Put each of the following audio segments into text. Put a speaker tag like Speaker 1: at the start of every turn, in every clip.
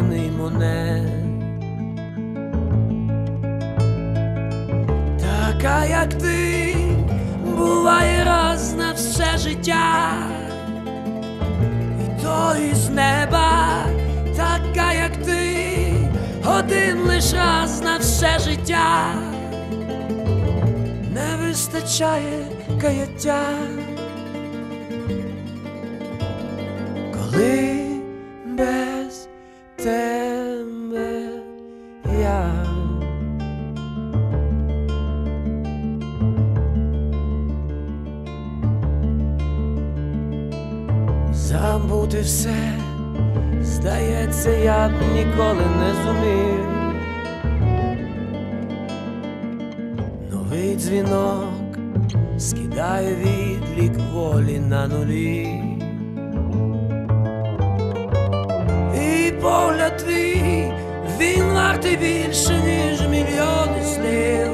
Speaker 1: улюблений моне. Така, як ти, буває раз на все життя, і то із неба, така, як ти, один лиш раз на все життя, не вистачає каяття. Я. Забути все, здається, я б ніколи не зумів. Новий дзвінок скидає відлік волі на нулі. Вартий більше, ніж мільйони слів.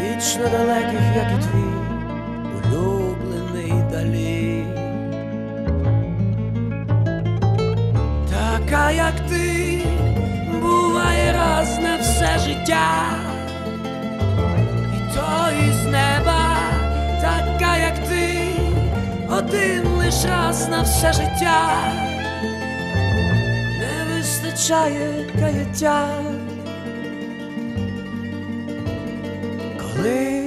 Speaker 1: Вічно далеких, як і твій улюблений далі. Така, як ти, буває раз на все життя, і то із неба, така, як ти один лиш раз на все життя, не вистачає каяття, коли